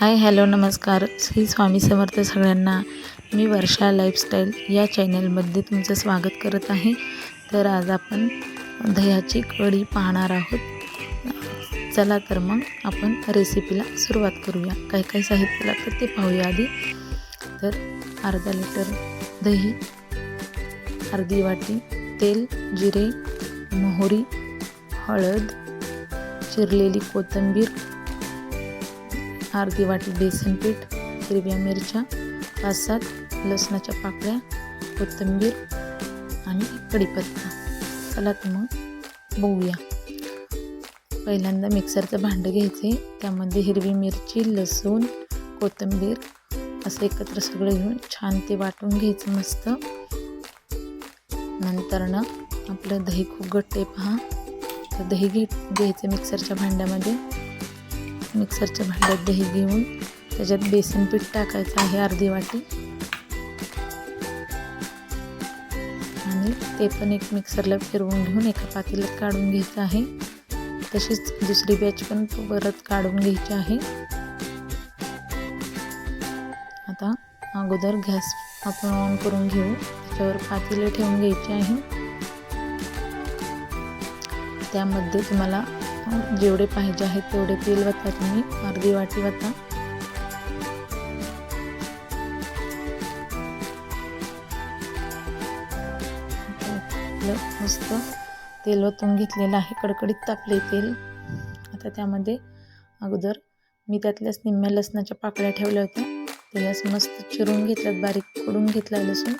Hi hello नमस्कार. श्री स्वामी समर्थ सगळ्यांना मी वर्षा lifestyle या चॅनलमध्ये तुमचं स्वागत करत आहे. तर आज आपण दह्याची कढी पाहणार आहोत. चला तर मग आपण रेसिपीला सुरुवात करूया. काही काही साहित्य लागतं ते पाहूया आधी. तर अर्धा लिटर दही अर्धी वाटी तेल जिरे मोहरी हळद चिरलेली कोथिंबीर अर्धी वाटी बेसन पीठ हिरव्या मिरच्या पाच सात लसणाच्या पाकळ्या कोथिंबीर आणि कढीपत्ता. चला तर मग बघूया. पहिल्यांदा मिक्सरचं भांडं घ्यायचे. त्यामध्ये हिरवी मिरची लसूण कोथिंबीर असं एकत्र सगळं घेऊन छान ते वाटून घ्यायचं मस्त. नंतर ना आपलं दही खूप घट्ट आहे पहा. तर दही घे घ्यायचं मिक्सरच्या भांड्यामध्ये. मिक्सरच्या भांड्यात दही घेऊन त्याच्यात बेसन पीठ टाकायचं आहे अर्धी वाटी. आणि ते पण एक मिक्सरला फिरवून घेऊन एका पातेल्यात काढून घ्यायचं आहे. तशीच दुसरी बॅच पण परत काढून घ्यायची आहे. आता अगोदर गॅस आपण ऑन करून घेऊ. त्याच्यावर पातेले ठेवून घ्यायचे आहे. त्यामध्ये तुम्हाला जेवढे पाहिजे आहेत तेवढे तेल वता तुम्ही अर्धी वाटी वता. मस्त तेल वतून घेतलेलं आहे. कडकडीत तापले तेल. आता त्यामध्ये अगोदर मी त्यातल्याच निम्म्या लसणाच्या पाकळ्या ठेवल्या होत्या. ते असं मस्त चिरून घेतल्यात बारीक करून घेतला लसूण.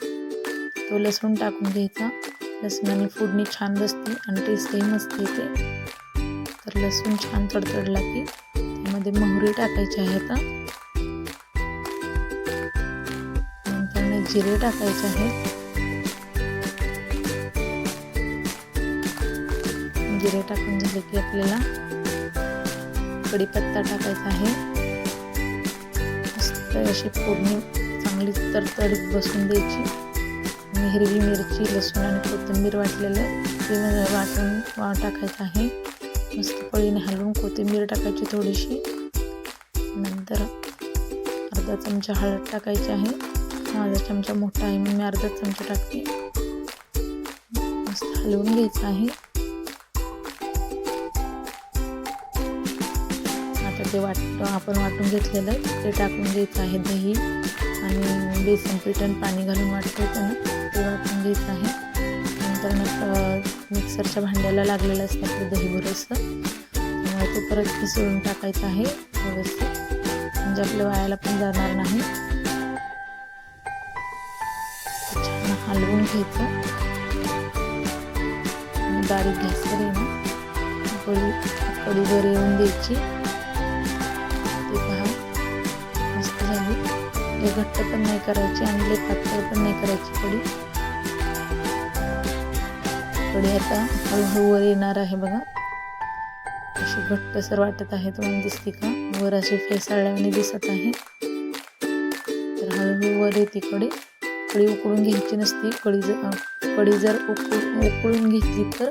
तो लसूण टाकून घ्यायचा. लसणाने फोडणी छान बसते आणि टेस्टही मस्त येते. तर लसूण छान तडतडला की त्यामध्ये मोहरी टाकायची आहे आता नंतर जिरे टाकायचे आहेत. जिरे टाकून झाले की आपल्याला कढीपत्ता टाकायचा आहे. मस्त अशी फोडणी चांगली तरतडीत बसून द्यायची. आणि हिरवी मिरची लसूण आणि कोथिंबीर वाटलेलं ते वाटून टाकायचं आहे. मस्त पळीने हलवून कोथिंबीर टाकायची थोडीशी. नंतर अर्धा चमचा हळद टाकायची आहे. माझा चमचा मोठा आहे मी अर्धा चमचा टाकते. मस्त हलवून घ्यायचं आहे. आता ते वाट आपण वाटून घेतलेलं ते टाकून घ्यायचं आहे दही. आणि बेसन पीठ आणि पाणी घालून वाटतं होतं ना ते वाटून घ्यायचं आहे. नंतर मग मिक्सरच्या भांड्याला लागलेलं असतं आपलं दही बरंचसं त्यामुळे ते परत मिसळून टाकायचं आहे व्यवस्थित. म्हणजे आपल्या वायाला पण जाणार नाही. छान हलवून घ्यायचं. आणि बारीक घ्यायचं आहे ना कढी कढीवर येऊन द्यायची. ते पहा मस्त झाली. घट्ट पण नाही करायची आणि लय पातळ पण नाही करायची कढी. कढी आता हळूहळू वर येणार आहे बघा. अशी घट्टसर वाटत आहे तुम्हाला दिसते का? वर अशी फेसाळल्याने दिसत आहे. तर हळूहळू वर येते कढी कळी उकळून घ्यायची नसते. कळी जर कढी जर उकळून उकळून घेतली तर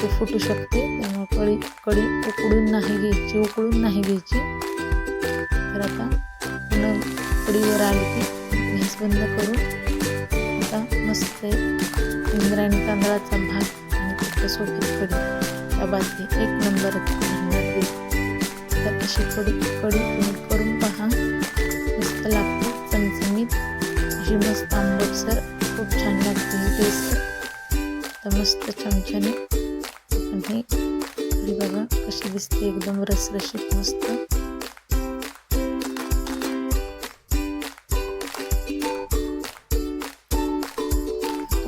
ते फुटू शकते. त्यामुळे कळी कढी उकळून नाही घ्यायची उकळून नाही घ्यायची. तर आता पुन्हा कढीवर आली की गॅस बंद करून आता मस्त इंद्रायणी तांदळाचा भात आणि फक्त सोबत कडी त्या भाजी एक नंबर तर अशी कडी कडी तुम्ही करून पहा. मस्त लागते. चमचमीत. जी मस्त आंबटसर खूप छान लागते ही टेस्ट तर मस्त चमच्याने. आपण हे बघा कशी दिसते. एकदम रसरशीत मस्त.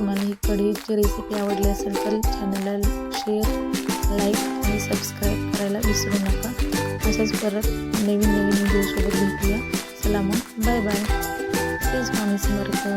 तुम्हाला ही कढीची रेसिपी आवडली असेल तर चॅनलला शेअर लाईक आणि सबस्क्राईब करायला विसरू नका. असंच परत नवीन नवीन व्हिडिओसोबत भेटूया. चला मग बाय बाय तेच स्वामी समर्थ.